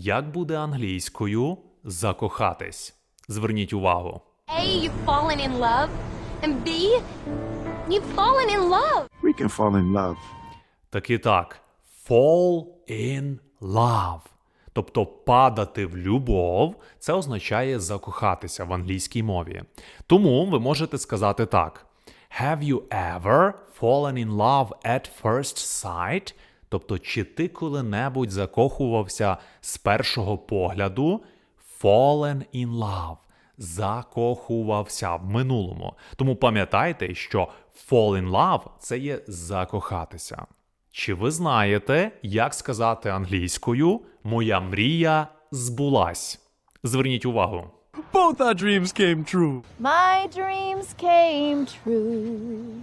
Як буде англійською закохатись? Зверніть увагу. A, you've fallen in love, and B, you've fallen in love. We can fall in love. Так і так. Fall in love. Тобто падати в любов, це означає закохатися в англійській мові. Тому ви можете сказати так: Have you ever fallen in love at first sight? Тобто, чи ти коли-небудь закохувався з першого погляду? Fallen in love. Закохувався в минулому. Тому пам'ятайте, що fall in love – це є закохатися. Чи ви знаєте, як сказати англійською Моя мрія збулась? Зверніть увагу. Both our dreams came true. My dreams came true.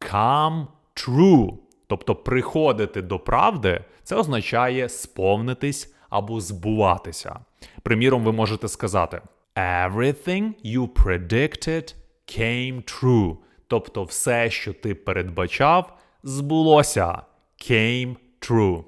Come true. Тобто приходити до правди, це означає сповнитись або збуватися. Приміром, ви можете сказати Everything you predicted came true. Тобто все, що ти передбачав, збулося. Came true.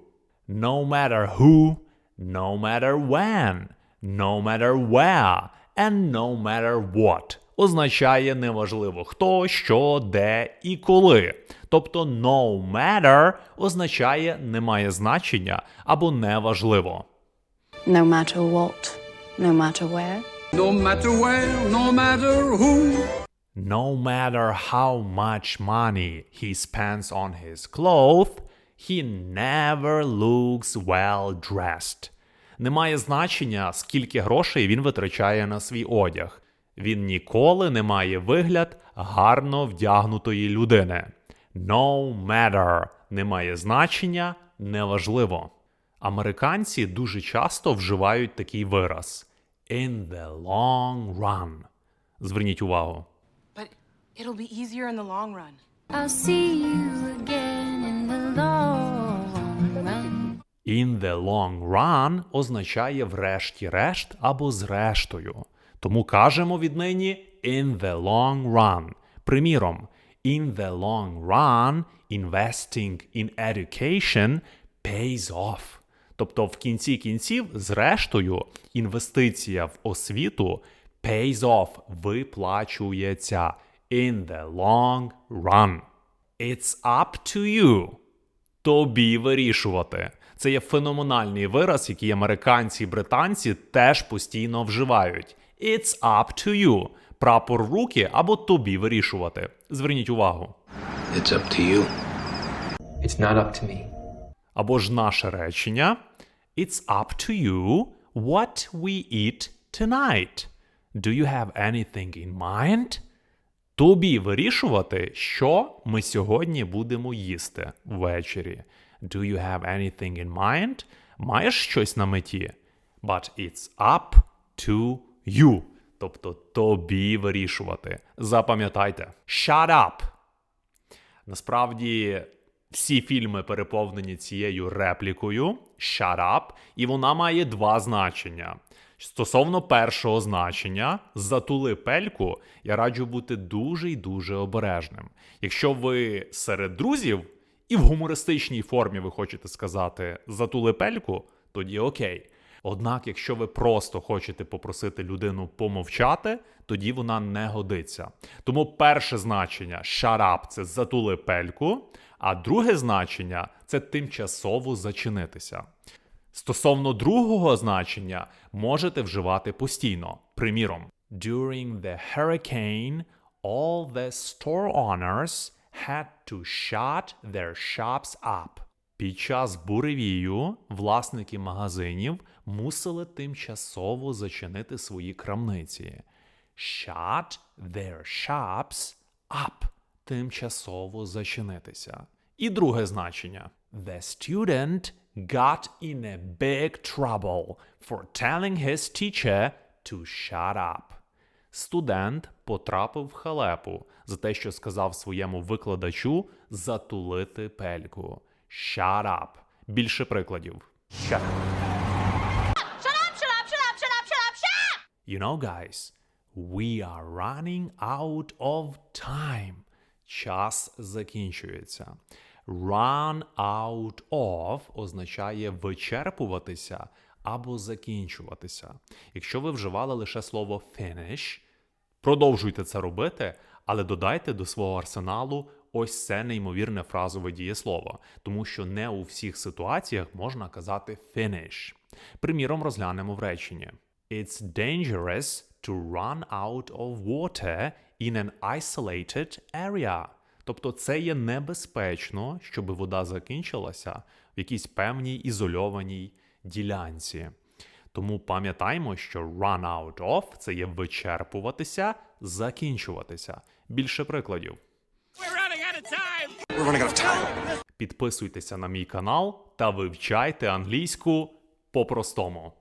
No matter who, no matter when, no matter where, and no matter what означає неважливо хто, що, де і коли. Тобто no matter означає немає значення або неважливо. No matter what, no matter where. No matter where, no matter who. No matter how much money he spends on his clothes, he never looks well dressed. Немає значення, скільки грошей він витрачає на свій одяг. Він ніколи не має вигляд гарно вдягнутої людини. No matter немає значення, неважливо. Американці дуже часто вживають такий вираз in the long run. Зверніть увагу. But it'll be easier in the long run. I'll see you again in the long run. In the long run означає врешті-решт або зрештою. Тому кажемо віднині in the long run. Приміром, in the long run investing in education pays off. Тобто в кінці кінців, зрештою, інвестиція в освіту pays off виплачується in the long run. It's up to you. Тобі вирішувати. Це є феноменальний вираз, який американці і британці теж постійно вживають. It's up to you. Прапор в руки або тобі вирішувати. Зверніть увагу. It's up to you. It's not up to me. Або ж наше речення It's up to you what we eat tonight. Do you have anything in mind? Тобі вирішувати, що ми сьогодні будемо їсти ввечері. Do you have anything in mind? Маєш щось на меті? But it's up to you. Тобто тобі вирішувати. Запам'ятайте. Shut up. Насправді, всі фільми переповнені цією реплікою shut up, і вона має два значення. Стосовно першого значення, затули пельку, я раджу бути дуже й дуже обережним. Якщо ви серед друзів і в гумористичній формі ви хочете сказати затули пельку, тоді окей. Однак, якщо ви просто хочете попросити людину помовчати, тоді вона не годиться. Тому перше значення shut up – це затули пельку, а друге значення це тимчасово зачинитися. Стосовно другого значення можете вживати постійно. Приміром, During the hurricane, all the store owners had to shut their shops up. Під час буревію власники магазинів мусили тимчасово зачинити свої крамниці. Shut their shops up. Тимчасово зачинитися. І друге значення. The student got in a big trouble for telling his teacher to shut up. Студент потрапив в халепу за те, що сказав своєму викладачу затулити пельку. Shut up. Більше прикладів. Shut up. Shut up, shut up, shut up, shut up, shut up, shut up! You know, guys, we are running out of time. Час закінчується. Run out of означає вичерпуватися або закінчуватися. Якщо ви вживали лише слово finish, продовжуйте це робити, але додайте до свого арсеналу ось це неймовірне фразове дієслово, тому що не у всіх ситуаціях можна казати finish. Приміром, розглянемо в реченні. It's dangerous to run out of water in an isolated area. Тобто це є небезпечно, щоб вода закінчилася в якійсь певній ізольованій ділянці. Тому пам'ятаємо, що run out of це є вичерпуватися, закінчуватися. Більше прикладів. Підписуйтеся на мій канал та вивчайте англійську по-простому.